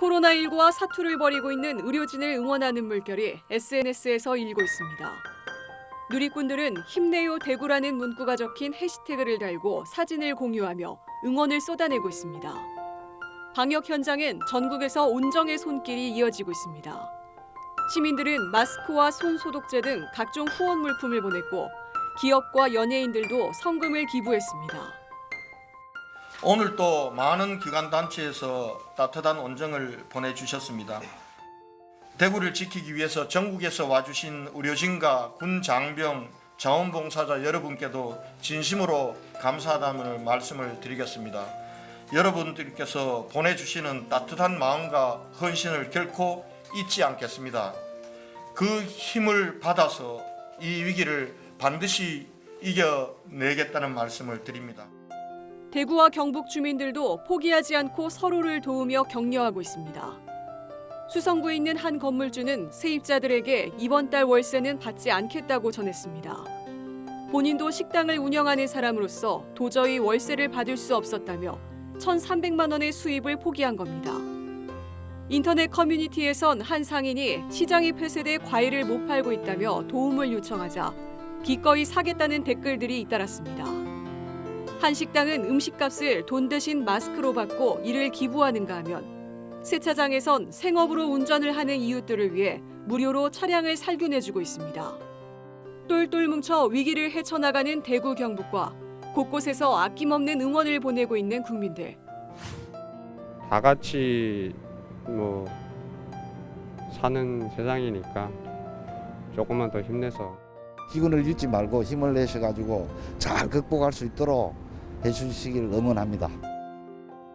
코로나19와 사투를 벌이고 있는 의료진을 응원하는 물결이 SNS에서 일고 있습니다. 누리꾼들은 힘내요 대구라는 문구가 적힌 해시태그를 달고 사진을 공유하며 응원을 쏟아내고 있습니다. 방역 현장엔 전국에서 온정의 손길이 이어지고 있습니다. 시민들은 마스크와 손 소독제 등 각종 후원 물품을 보냈고 기업과 연예인들도 성금을 기부했습니다. 오늘 또 많은 기관 단체에서 따뜻한 온정을 보내주셨습니다. 대구를 지키기 위해서 전국에서 와주신 의료진과 군 장병, 자원봉사자 여러분께도 진심으로 감사하다는 말씀을 드리겠습니다. 여러분들께서 보내주시는 따뜻한 마음과 헌신을 결코 잊지 않겠습니다. 그 힘을 받아서 이 위기를 반드시 이겨내겠다는 말씀을 드립니다. 대구와 경북 주민들도 포기하지 않고 서로를 도우며 격려하고 있습니다. 수성구에 있는 한 건물주는 세입자들에게 이번 달 월세는 받지 않겠다고 전했습니다. 본인도 식당을 운영하는 사람으로서 도저히 월세를 받을 수 없었다며 1,300만 원의 수입을 포기한 겁니다. 인터넷 커뮤니티에선 한 상인이 시장이 폐쇄돼 과일을 못 팔고 있다며 도움을 요청하자 기꺼이 사겠다는 댓글들이 잇따랐습니다. 한 식당은 음식값을 돈 대신 마스크로 받고 이를 기부하는가 하면 세차장에선 생업으로 운전을 하는 이웃들을 위해 무료로 차량을 살균해주고 있습니다. 똘똘 뭉쳐 위기를 헤쳐나가는 대구 경북과 곳곳에서 아낌없는 응원을 보내고 있는 국민들. 다 같이 뭐 사는 세상이니까 조금만 더 힘내서 기운을 잃지 말고 힘을 내셔 가지고 잘 극복할 수 있도록 해주시길 응원합니다.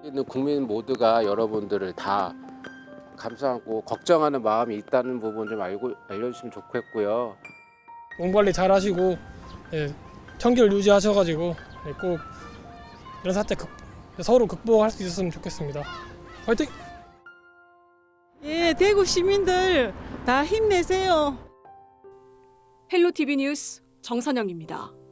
있는 국민 모두가 여러분들을 다 감사하고 걱정하는 마음이 있다는 부분 좀 알고 알려주시면 좋겠고요. 몸 관리 잘 하시고 예, 청결 유지하셔가지고 예, 꼭 이런 사태 극, 서로 극복할 수 있었으면 좋겠습니다. 화이팅! 예, 대구 시민들 다 힘내세요. 헬로 TV 뉴스 정선영입니다.